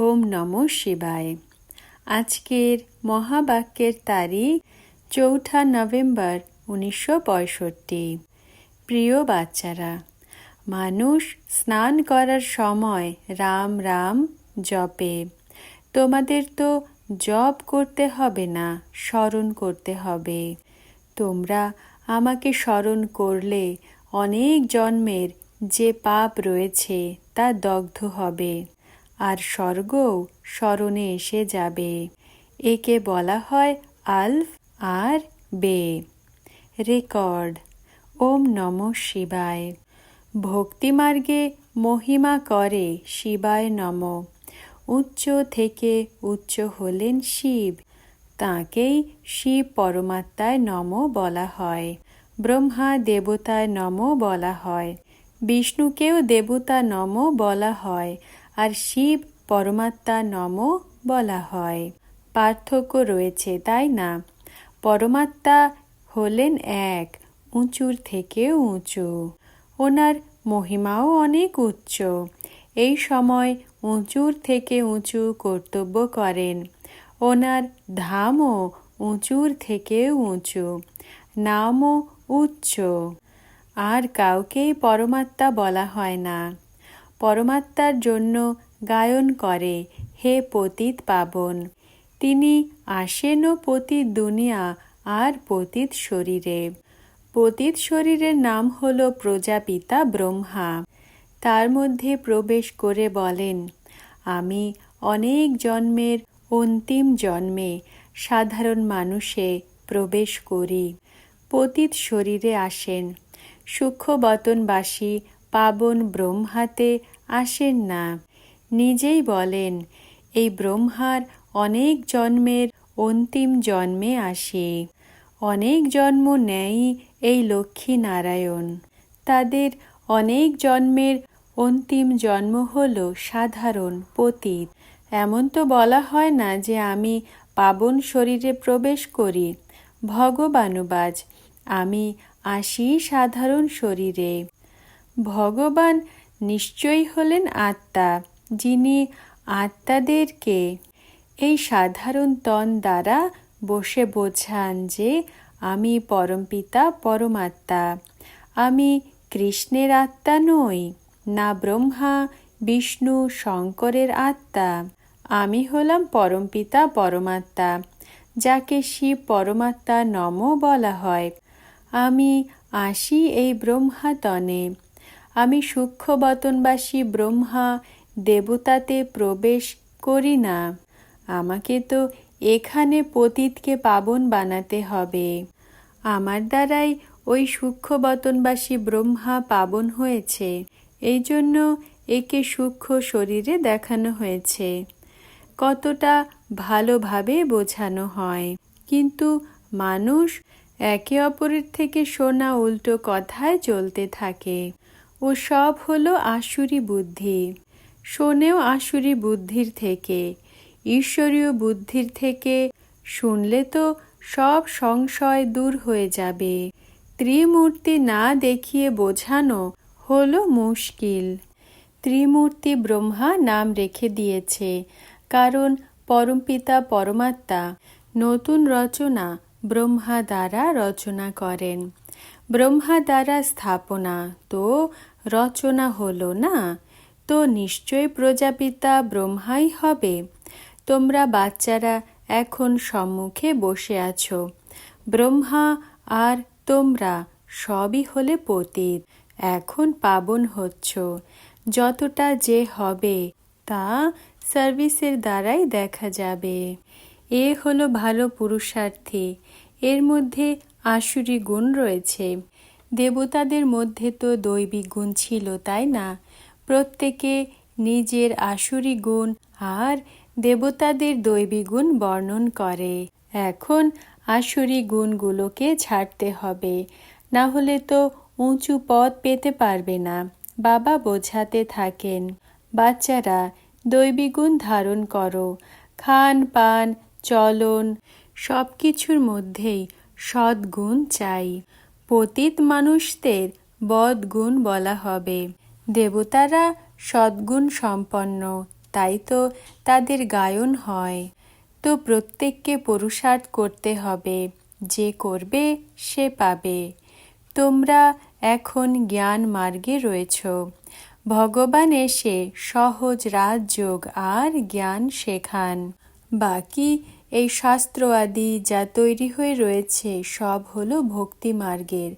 ওম নম শিবায়। আজকের মহাবাক্যের তারিখ চৌঠা নভেম্বর উনিশশো পঁয়ষট্টি। প্রিয় বাচ্চারা, মানুষ স্নান করার সময় রাম রাম জপে। তোমাদের তো জপ করতে হবে না, স্মরণ করতে হবে। তোমরা আমাকে স্মরণ করলে অনেক জন্মের যে পাপ রয়েছে তা দগ্ধ হবে। আর স্বর্গও স্মরণে এসে যাবে। একে বলা হয় আলফ আর বে। রেকর্ড, ওম নম শিবায়। ভক্তিমার্গে মহিমা করে শিবায় নম। উচ্চ থেকে উচ্চ হলেন শিব। তাঁকেই শিব পরমাত্মায় নম বলা হয়। ব্রহ্মা দেবতায় নম বলা হয়। বিষ্ণুকেও দেবতা নম বলা হয়। আর শিব পরমাত্মা নম বলা হয়। পার্থক্য রয়েছে, তাই না? পরমাত্মা হলেন এক, উঁচুর থেকে উঁচু। ওনার মহিমাও অনেক উচ্চ। এই সময় উঁচুর থেকে উঁচু কর্তব্য করেন। ওনার ধামও উঁচুর থেকে উঁচু, নামও উচ্চ। আর কাউকেই পরমাত্মা বলা হয় না। পরমাত্মার জন্য গায়ন করে, হে পতিত পাবন। তিনি আসেনও পতিত দুনিয়া আর পতিত শরীরে। পতিত শরীরের নাম হল প্রজাপিতা ব্রহ্মা। তার মধ্যে প্রবেশ করে বলেন, আমি অনেক জন্মের অন্তিম জন্মে সাধারণ মানুষে প্রবেশ করি। পতিত শরীরে আসেন। সূক্ষ্মবতনবাসী পাবন ব্রহ্মাতে আসেন না। নিজেই বলেন, এই ব্রহ্মার অনেক জন্মের অন্তিম জন্মে আসে। অনেক জন্ম নেয় এই লক্ষ্মী নারায়ণ তাদের অনেক জন্মের অন্তিম জন্ম হল সাধারণ পতীত। এমন তো বলা হয় না যে আমি পাবন শরীরে প্রবেশ করি। ভগবানুবাজ আমি আসি সাধারণ শরীরে। ভগবান নিশ্চয়ই হলেন আত্মা, যিনি আত্মাদেরকে এই সাধারণ তন দ্বারা বসে বোঝান যে আমি পরমপিতা পরমাত্মা আমি কৃষ্ণের আত্মা নই, না ব্রহ্মা, বিষ্ণু, শঙ্করের আত্মা। আমি হলাম পরমপিতা পরমাত্মা যাকে শিব পরমাত্মা নম বলা হয়। আমি আসি এই ব্রহ্মাতনে। আমি সূক্ষ্ম সূক্ষ্মবতনবাসী ব্রহ্মা, দেবতাতে প্রবেশ করি না। আমাকে তো এখানে পতীতকে পাবন বানাতে হবে। আমার দ্বারাই ওই সূক্ষ্মবতনবাসী ব্রহ্মা পাবন হয়েছে। এই জন্য একে সূক্ষ্ম শরীরে দেখানো হয়েছে। কতটা ভালোভাবে বোঝানো হয়। কিন্তু মানুষ একে অপরের থেকে শোনা উল্টো কথায় চলতে থাকে। ও সব হলো আসুরি বুদ্ধি। শোনেও আসুরি বুদ্ধির থেকে, ঈশ্বরীয় বুদ্ধির থেকে শুনলে তো সব সংশয় দূর হয়ে যাবে। ত্রিমূর্তি না দেখিয়ে বোঝানো হলো মুশকিল। ত্রিমূর্তি ব্রহ্মা নাম রেখে দিয়েছে, কারণ পরমপিতা পরমাত্মা নতুন রচনা ব্রহ্মা দ্বারা রচনা করেন। ব্রহ্মা দ্বারা স্থাপনা, তো রচনা হলো না। তো নিশ্চয় প্রজাপিতা ব্রহ্মাই হবে। তোমরা বাচ্চারা এখন সম্মুখে বসে আছো। ব্রহ্মা আর তোমরা সবই হলে পতীত, এখন পাবন হচ্ছ। যতটা যে হবে তা সার্ভিসের দ্বারাই দেখা যাবে। এ হলো ভালো পুরুষার্থী। এর মধ্যে আসুরি গুণ রয়েছে। দেবতাদের মধ্যে তো দৈবিক গুণ ছিল, তাই না? প্রত্যেকে নিজের আসুরি গুণ আর দেবতাদের দৈবিক গুণ বর্ণন করে। এখন আসুরি গুণগুলোকে ছাড়তে হবে। না হলে তো উঁচু পথ পেতে পারবে না। বাবা বোঝাতে থাকেন, বাচ্চারা দৈবিগুণ ধারণ করো। খান, পান, চলন সব কিছুর মধ্যেই সদ্গুণ চাই। পতিত মানুষদের বদগুণ বলা হবে। দেবতারা সদ্গুণ সম্পন্ন, তাই তো তাদের গায়ন হয়। তো প্রত্যেককে পুরুষার্থ করতে হবে, যে করবে সে পাবে। তোমরা এখন জ্ঞান মার্গে রয়েছ। ভগবান এসে সহজ রাজযোগ আর জ্ঞান শেখান। বাকি এই শাস্ত্র আদি যা তৈরি হয়ে রয়েছে সব হলো ভক্তি মার্গের।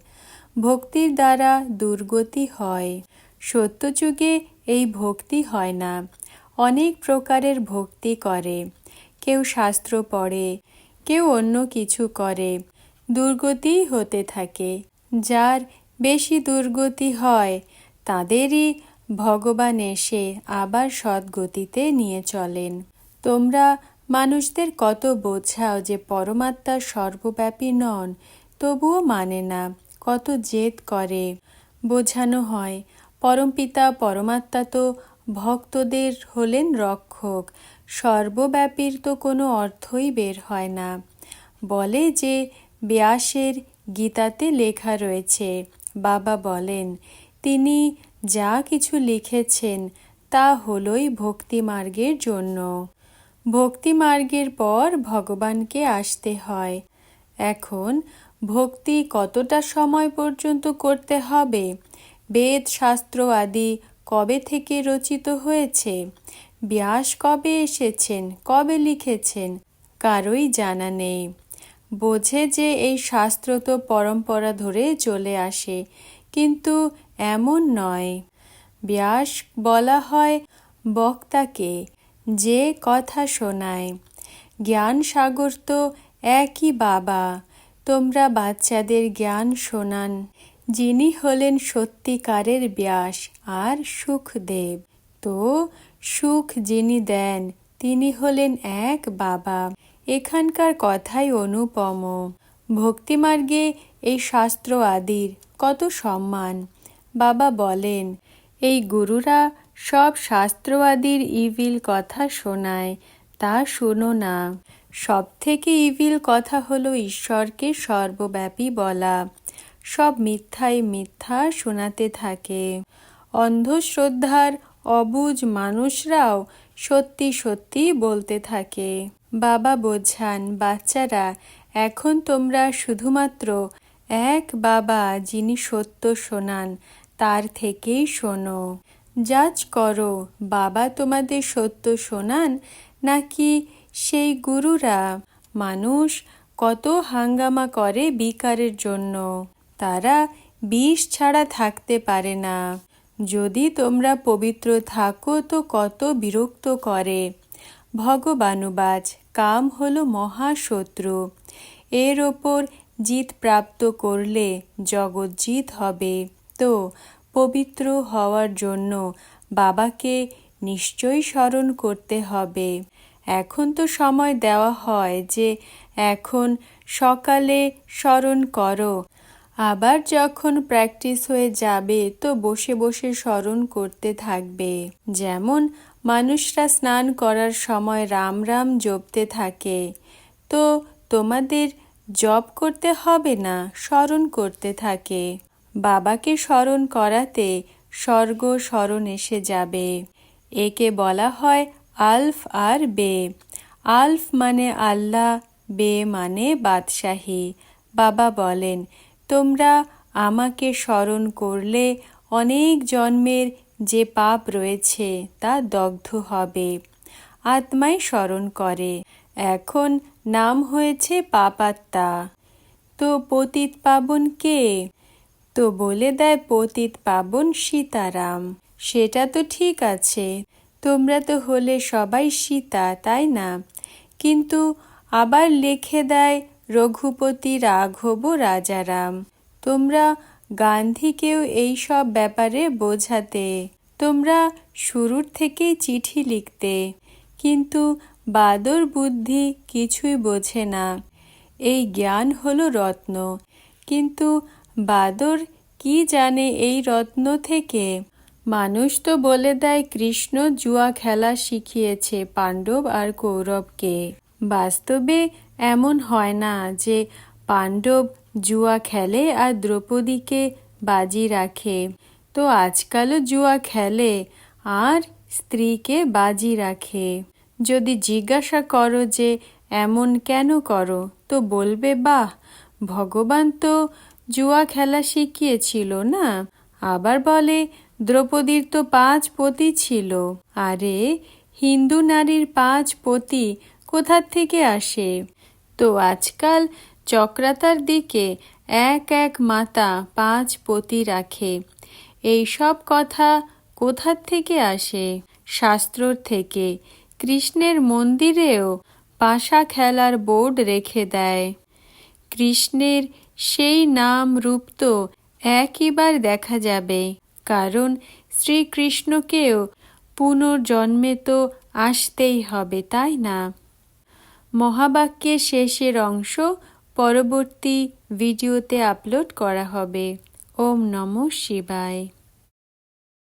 ভক্তির দ্বারা দুর্গতি হয়। সত্যযুগে এই ভক্তি হয় না। অনেক প্রকারের ভক্তি করে। কেউ শাস্ত্র পড়ে, কেউ অন্য কিছু করে। দুর্গতি হতে থাকে। যার বেশি দুর্গতি হয়, তাদেরই ভগবান এসে আবার সদ্গতিতে নিয়ে চলেন। তোমরা মানুষদের কত বোঝাও যে পরমাত্মা সর্বব্যাপী নন, তবুও মানে না, কত জেদ করে। বোঝানো হয় পরমপিতা পরমাত্মা তো ভক্তদের হলেন রক্ষক, সর্বব্যাপীর তো কোনো অর্থই বের হয় না। বলে যে ব্যাসের গীতাতে লেখা রয়েছে, বাবা বলেন, তিনি যা কিছু লিখেছেন, তা হলই ভক্তি মার্গের জন্য। ভক্তি মার্গের পর ভগবানকে আসতে হয়। এখন ভক্তি কতটা সময় পর্যন্ত করতে হবে? বেদ, শাস্ত্র আদি কবে থেকে রচিত হয়েছে? ব্যাস কবে এসেছেন? কবে লিখেছেন? কারোই জানা নেই। বোঝে যে এই শাস্ত্র তো পরম্পরা ধরে চলে আসে, কিন্তু এমন নয়। ব্যাস বলা হয় বক্তাকে। যে কথা শোনায়। জ্ঞান সাগর তো একই বাবা, তোমরা বাচ্চাদের জ্ঞান শোনান, যিনি হলেন সত্যিকারের ব্যাস আর সুখদেব। তো সুখ যিনি দেন, তিনি হলেন এক বাবা। এখানকার কথাই অনুপম। ভক্তিমার্গে এই শাস্ত্র আদির কত সম্মান। বাবা বলেন, এই গুরুরা সব শাস্ত্রবাদীর ইভিল কথা শোনায়, তা শোনো না। সব থেকে ইভিল কথা হলো ঈশ্বরকে সর্বব্যাপী বলা। সব মিথ্যাই মিথ্যা শোনাতে থাকে। অন্ধশ্রদ্ধার অবুজ মানুষরাও সত্যি সত্যি বলতে থাকে। বাবা বোঝান, বাচ্চারা, এখন তোমরা শুধুমাত্র এক বাবা যিনি সত্য শোনান, তার থেকেই শোনো। যাচ করো, বাবা তোমাদের সত্য শোনান? নাকি সেই গুরুরা? মানুষ কত হাঙ্গামা করে বিকারের জন্য। তারা বিষ ছাড়া থাকতে পারে না। যদি তোমরা পবিত্র থাকো, তো কত বিরক্ত করে। ভগবানুবাজ কাম হল মহাশত্রু। এর ওপর জিত প্রাপ্ত করলে জগৎ জিত হবে। তো পবিত্র হওয়ার জন্য বাবাকে নিশ্চয়ই স্মরণ করতে হবে। এখন তো সময় দেওয়া হয় যে এখন সকালে স্মরণ করো। আবার যখন প্র্যাকটিস হয়ে যাবে তো বসে বসে স্মরণ করতে থাকবে। যেমন মানুষরা স্নান করার সময় রাম রাম জপতে থাকে। তো তোমাদের জপ করতে হবে না, স্মরণ করতে থাকে। বাবাকে স্মরণ করাতে স্বর্গ স্মরণ এসে যাবে। একে বলা হয় আলফ আর বে। আলফ মানে আল্লাহ, বে মানে বাদশাহী। বাবা বলেন, তোমরা আমাকে স্মরণ করলে অনেক জন্মের যে পাপ রয়েছে তা দগ্ধ হবে, আত্মাই স্মরণ করে। এখন নাম হয়েছে পাপাত্মা। তো পতিত পাবন কে? তো বলে দেয় পতিত পাবন সীতারাম, সেটা তো ঠিক আছে, তোমরা তো হলে সবাই সীতা, তাই না? কিন্তু আবার লিখে দেয়, রঘুপতি রাঘব রাজারাম, তোমরা গান্ধীকেও এই সব ব্যাপারে বোঝাতে, তোমরা শুরুর থেকেই চিঠি লিখতে, কিন্তু বাদর বুদ্ধি কিছুই বোঝে না। এই জ্ঞান হলো রত্ন, কিন্তু বাদর কি জানে এই রত্ন থেকে? মানুষ তো বলে দেয় কৃষ্ণ জুয়া খেলা শিখিয়েছে পাণ্ডব আর কৌরবকে। বাস্তবে এমন হয় না যে পাণ্ডব জুয়া খেলে আর দ্রৌপদীকে বাজি রাখে। তো আজকালও জুয়া খেলে আর স্ত্রীকে বাজি রাখে। যদি জিজ্ঞাসা করো যে এমন কেন করো, তো বলবে, বাহ, ভগবান তো জুয়া খেলা শিখিয়েছিল, না? আবার বলে, দ্রৌপদীর তো পাঁচ পতি ছিল। আরে, হিন্দু নারীর পাঁচ পতি কোথার থেকে আসে? তো আজকাল চক্রাতার দিকে এক এক মাতা পাঁচ পতি রাখে। এই সব কথা কোথার থেকে আসে? শাস্ত্রর থেকে। কৃষ্ণের মন্দিরেও পাশা খেলার বোর্ড রেখে দেয়। কৃষ্ণের সেই নাম রূপ তো একইবার দেখা যাবে। কারণ শ্রীকৃষ্ণকেও পুনর্জন্মে তো আসতেই হবে, তাই না? মহাবাক্যের শেষের অংশ পরবর্তী ভিডিওতে আপলোড করা হবে। ওম নমঃ শিবায়।